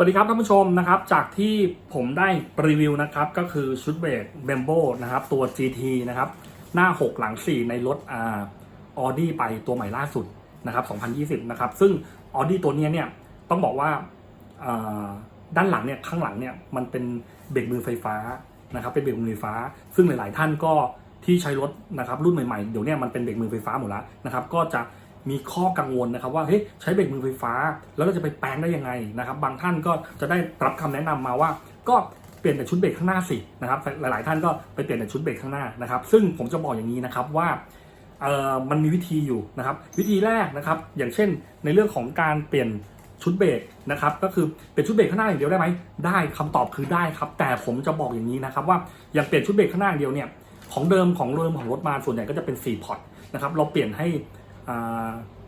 สวัสดีครับท่านผู้ชมนะครับจากที่ผมได้รีวิวนะครับก็คือชุดเบรกเบมโบนะครับตัว GT นะครับหน้า 6 หลัง 4 ในรถอ่าออดี้ไปตัวใหม่ล่าสุดนะครับ2020นะครับซึ่งออดี้ตัวเนี้ยเนี่ยต้องบอกว่าด้านหลังเนี่ยข้างหลังเนี่ยมันเป็นเบรกมือไฟฟ้านะครับเป็นเบรกมือไฟฟ้า ซึ่งหลาย ๆ ท่านก็ที่ใช้รถนะครับรุ่นใหม่ ๆ เดี๋ยวเนี้มันเป็นเบรกมือไฟฟ้าหมดแล้วนะครับก็จะ มีข้อกังวลนะครับว่าเฮ้ยใช้เบรกมือไฟฟ้า แล้วเราจะไปแปลงได้ยังไงนะครับ บางท่านก็จะได้รับคำแนะนำมาว่า ก็เปลี่ยนแต่ชุดเบรกข้างหน้าสินะครับหลาย ๆ ท่านก็ไปเปลี่ยนแต่ชุดเบรกข้างหน้านะครับ ซึ่งผมจะบอกอย่างนี้นะครับว่ามันมีวิธีอยู่นะครับ วิธีแรกนะครับ อย่างเช่น ในเรื่องของการเปลี่ยนชุดเบรกนะครับก็คือเป็นชุดเบรกข้างหน้าอย่างเดียวได้ไหมได้คำตอบคือได้ครับ แต่ผมจะบอกอย่างนี้นะครับว่าอย่างเปลี่ยนชุดเบรกข้างหน้าอย่างเดียวเนี่ยของเดิมของเดิมของรถมาส่วนใหญ่ก็จะเป็น4พอร์ตนะครับเราเปลี่ยนให้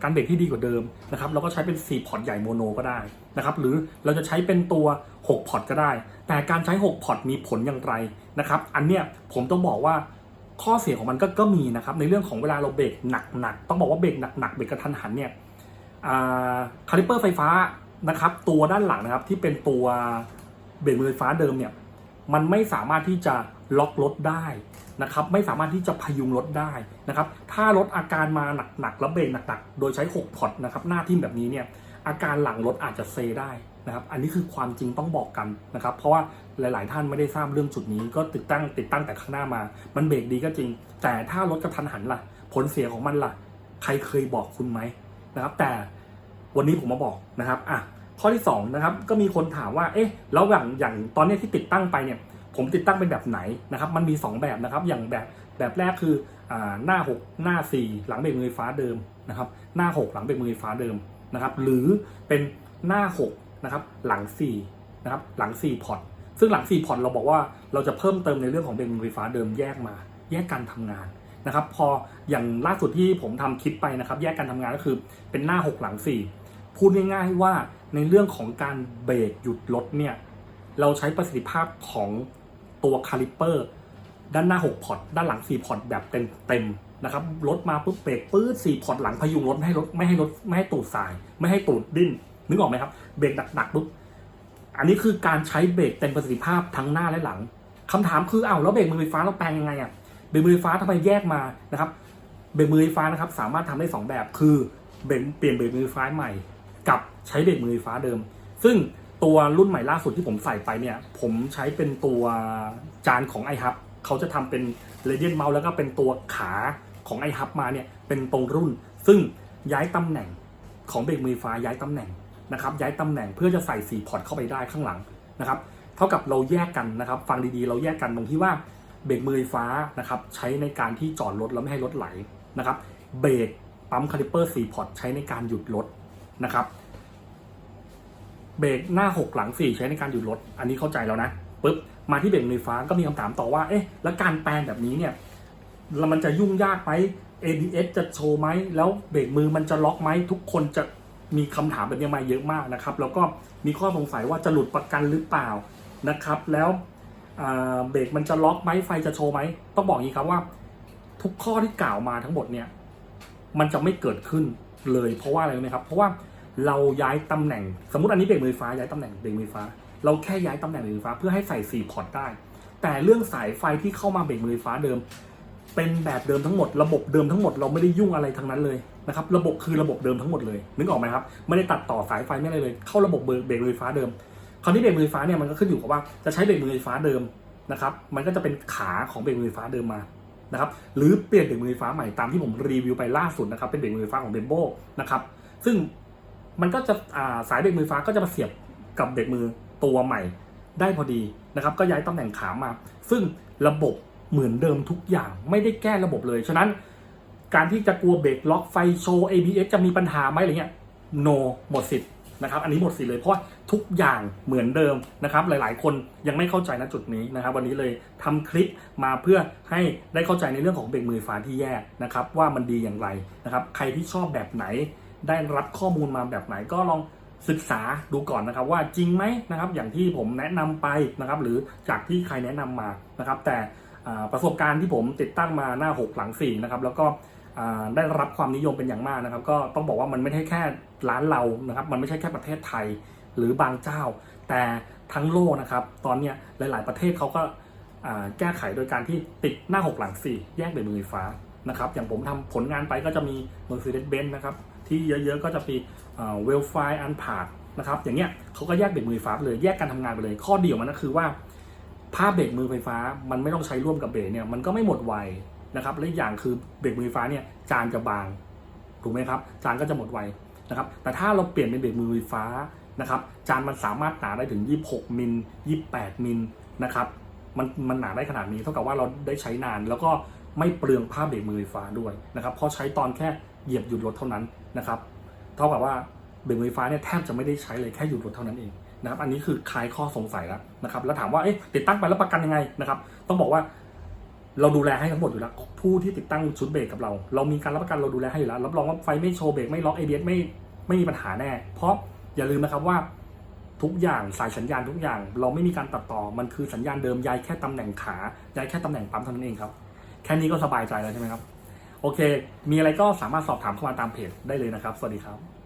การเบรกที่ดีกว่าเดิมนะครับเราก็ใช้เป็น 4 พอร์ตใหญ่โมโนก็ได้นะครับหรือเราจะใช้เป็นตัว 6 พอร์ตก็ได้ แต่การใช้ 6 พอร์ตมีผลอย่างไรนะครับอันเนี้ยผมต้องบอกว่าข้อเสียของมันก็ก็มีนะครับในเรื่องของเวลาเราเบรกหนักๆต้องบอกว่าเบรกหนักๆเบรกกระทันหันเนี่ยคาลิเปอร์ไฟฟ้านะครับตัวด้านหลังนะครับที่เป็นตัวเบรกมือไฟฟ้าเดิมเนี่ยมันไม่สามารถที่จะ ล็อกรถได้นะครับไม่สามารถที่จะพยุงรถได้นะครับถ้ารถอาการมาหนักๆแล้วเบรกหนักๆ โดยใช้ 6 พอร์ตนะครับหน้าทิ่มแบบนี้เนี่ยอาการหลังรถอาจจะเซได้นะครับอันนี้คือความจริงต้องบอกกันนะครับเพราะว่าหลาย ๆ ท่านไม่ได้ทราบเรื่องจุดนี้ ก็ติดตั้งติดตั้งแต่ข้างหน้ามา มันเบรกดีก็จริง แต่ถ้ารถกระทันหันล่ะ ผลเสียของมันล่ะ ใครเคยบอกคุณไหมนะครับแต่วันนี้ผมมาบอกนะครับอะข้อที่สองนะครับก็มีคนถามว่าเอ๊ะแล้วอย่างอย่างตอนนี้ที่ติดตั้งไปเนี่ย ผมติดตั้งเป็นแบบไหนนะครับ มันมี 2 แบบนะครับ อย่างแบบแบบแรกคืออหน้า 6 หน้า 4 หลังเบรกมือไฟฟ้าเดิมนะครับ หน้า 6 หลังเบรกมือไฟฟ้าเดิมนะครับ หรือเป็นหน้า6นะครับ หลัง4นะครับ หลัง4พอร์ต ซึ่งหลัง4พอร์ตเราบอกว่าเราจะเพิ่มเติมในเรื่องของเบรกมือไฟฟ้าเดิมแยกมา แยกการทำงานนะครับ พออย่างล่าสุดที่ผมทำคลิปไปนะครับ แยกการทำงานก็คือเป็นหน้า 6 หลัง 4 พูดง่ายๆว่าในเรื่องของการเบรกหยุดรถเนี่ย เราใช้ประสิทธิภาพของ ตัวคาลิปเปอร์ด้านหน้า 6 พอร์ต ด้านหลัง 4 พอร์ต แบบเต็มเต็มๆนะครับรถมาปุ๊บเบรกปื๊ด4พอร์ตหลังพยุงรถไม่ให้รถไม่ให้รถไม่ให้ตูดสาย ไม่ให้ตูดดิ้นนึกออกไหมครับเบรกหนักๆปุ๊บอันนี้คือการใช้เบรกเต็มประสิทธิภาพทั้งหน้าและหลังคำถามคืออ้าวแล้วเบรกมือไฟฟ้าเราแปลงยังไงอะเบรกมือไฟฟ้าทำไมแยกมานะครับเบรกมือไฟฟ้านะครับสามารถทำได้สองแบบคือเบรกเปลี่ยนเบรกมือไฟฟ้าใหม่ กับใช้เบรกมือไฟฟ้าเดิม ซึ่ง ตัวรุ่นใหม่ล่าสุดที่ผมใส่ไปเนี่ย ผมใช้เป็นตัวจานของ i h u b เขาจะทำเป็นเรเดียนเมาส์แล้วก็เป็นตัวขาของ i h u b มาเนี่ยเป็นตรงรุ่น ซึ่งย้ายตำแหน่งของเบรกมือฟ้าย้ายตำแหน่งนะครับย้ายตำแหน่งเพื่อจะใส่สีพอร์ตเข้าไปได้ข้างหลังนะครับเท่ากับเราแยกกันนะครับ ฟังดีๆ เราแยกกันตรงที่ว่าเบรกมือฟฟ้านะครับใช้ในการที่จอดรถแล้วไม่ให้รถไหลนะครับเบรกปั๊มคาลิเปอร์สีพอร์ตใช้ในการหยุดรถนะครับ เบรกหน้า 6 หลัง 4 ใช้ในการหยุดรถ อันนี้เข้าใจแล้วนะปุ๊บมาที่เบรกมือไฟฟ้าก็มีคำถามต่อว่าเอ๊ะแล้วการแปลงแบบนี้เนี่ยแล้วมันจะยุ่งยากไหม ABS จะโชว์ไหมแล้วเบรกมือมันจะล็อกไหมทุกคนจะมีคำถามแบบนี้มาเยอะมากนะครับ แล้วก็มีข้อสงสัยว่าจะหลุดประกันหรือเปล่านะครับ แล้วเบรกมันจะล็อกไหมไฟจะโชว์ไหมต้องบอกอย่างนี้ครับว่า ทุกข้อที่กล่าวมาทั้งหมดเนี่ยมันจะไม่เกิดขึ้นเลยเพราะว่าอะไรไหมครับ เพราะว่า เราย้ายตำแหน่ง สมมติอันนี้เบรกมือฟ้าย้ายตำแหน่งเบรกมือฟ้า เราแค่ย้ายตำแหน่งเบรกมือฟ้าเพื่อให้ใส่สี่พอร์ตได้ แต่เรื่องสายไฟที่เข้ามาเบรกมือฟ้าเดิม เป็นแบบเดิมทั้งหมด ระบบเดิมทั้งหมดเราไม่ได้ยุ่งอะไรทั้งนั้นเลยนะครับระบบคือระบบเดิมทั้งหมดเลยนึกออกไหมครับไม่ได้ตัดต่อสายไฟไม่อะไรเลย เข้าระบบเบรกมือฟฟ้าเดิม คราวนี้เบรกมือไฟฟ้าเนี่ยมันก็ขึ้นอยู่กับว่าจะใช้เบรกมือไฟฟ้าเดิมนะครับมันก็จะเป็นขาของเบรกมือไฟฟ้าเดิมมานะครับหรือเปลี่ยนเบรกมือไฟฟ้าใหม่ตามที่ผมรีวิวไปล่าสุดนะครับเป็นเบรกมือไฟฟ้าของเบมโบนะครับซึ่ง มันก็จะาสายเบรกมือฟ้าก็จะมาเสียบกับเบรกมือตัวใหม่ได้พอดีนะครับ ก็ย้ายตำแหน่งขามา ซึ่งระบบเหมือนเดิมทุกอย่างไม่ได้แก้ระบบเลย ฉะนั้นการที่จะกลัวเบรกล็อกไฟโชว์ ABS จะมีปัญหาไหมอะไรเงี้ย no หมดสิทธิ์นะครับ อันนี้หมดสิทธิ์เลยเพราะทุกอย่างเหมือนเดิมนะครับ หลายๆ คนยังไม่เข้าใจณจุดนี้นะครับ วันนี้เลยทำคลิปมาเพื่อให้ได้เข้าใจในเรื่องของเบรกมือฟฟ้าที่แยกนะครับ ว่ามันดีอย่างไรนะครับ ใครที่ชอบแบบไหน ได้รับข้อมูลมาแบบไหนก็ลองศึกษาดูก่อนนะครับว่าจริงไหมนะครับอย่างที่ผมแนะนำไปนะครับหรือจากที่ใครแนะนำมานะครับ แต่ประสบการณ์ที่ผมติดตั้งมาหน้า 6 หลัง4นะครับแล้วก็ได้รับความนิยมเป็นอย่างมากนะครับ ก็ต้องบอกว่ามันไม่ใช่แค่ร้านเรานะครับ มันไม่ใช่แค่ประเทศไทยหรือบางเจ้า แต่ทั้งโลกนะครับ ตอนนี้หลาย ๆ ประเทศเขาก็แก้ไขโดยการที่ติดหน้า 6 หลัง4แยกเบรกมือไฟฟ้า นะครับ อย่างผมทำผลงานไปก็จะมี Mercedes-Benz นะครับ ที่เยอะๆก็จะมีเวลไฟอันพาดนะครับ อย่างเงี้ยเขาก็แยกเบรกมือไฟฟ้าไปเลย แยกการทำงานไปเลย ข้อดีของมันก็คือว่าผ้าเบรกมือไฟฟ้ามันไม่ต้องใช้ร่วมกับเบรกเนี่ยมันก็ไม่หมดไวนะครับ และอีกอย่างคือเบรกมือไฟฟ้าเนี่ยจานจะบาง ถูกไหมครับ จานก็จะหมดไวนะครับ แต่ถ้าเราเปลี่ยนเป็นเบรกมือไฟฟ้านะครับ จานมันสามารถหนาได้ถึง 26 มิล 28 มิลนะครับ มันมันหนาได้ขนาดนี้เท่ากับว่าเราได้ใช้นานแล้วก็ ไม่เปลืองผ้าเบรกมือไฟฟ้าด้วยนะครับเพราะใช้ตอนแค่เหยียบหยุดรถเท่านั้นนะครับเท่ากับว่าเบรกมือไฟฟ้าเนี่ยแทบจะไม่ได้ใช้เลยแค่หยุดรถเท่านั้นเองนะครับอันนี้คือคลายข้อสงสัยแล้วนะครับแล้วถามว่าเอ๊ะติดตั้งไปแล้วประกันยังไงนะครับต้องบอกว่าเราดูแลให้ทั้งหมดอยู่แล้วผู้ที่ติดตั้งชุดเบรกกับเรา เรามีการรับประกันเราดูแลให้อยู่แล้วรับรองว่าไฟไม่โชว์เบรกไม่ล็อก ABS ไม่ไม่มีปัญหาแน่ เพราะอย่าลืมนะครับว่าทุกอย่างสายสัญญาณทุกอย่าง เราไม่มีการตัดต่อมันคือสัญญาณเดิมย้ายแค่ตำแหน่งขาย้ายแค่ตำแหน่งปั๊มเท่านั้นเองครับ แค่นี้ก็สบายใจแล้วใช่ไหมครับ โอเค มีอะไรก็สามารถสอบถามเข้ามาตามเพจได้เลยนะครับ สวัสดีครับ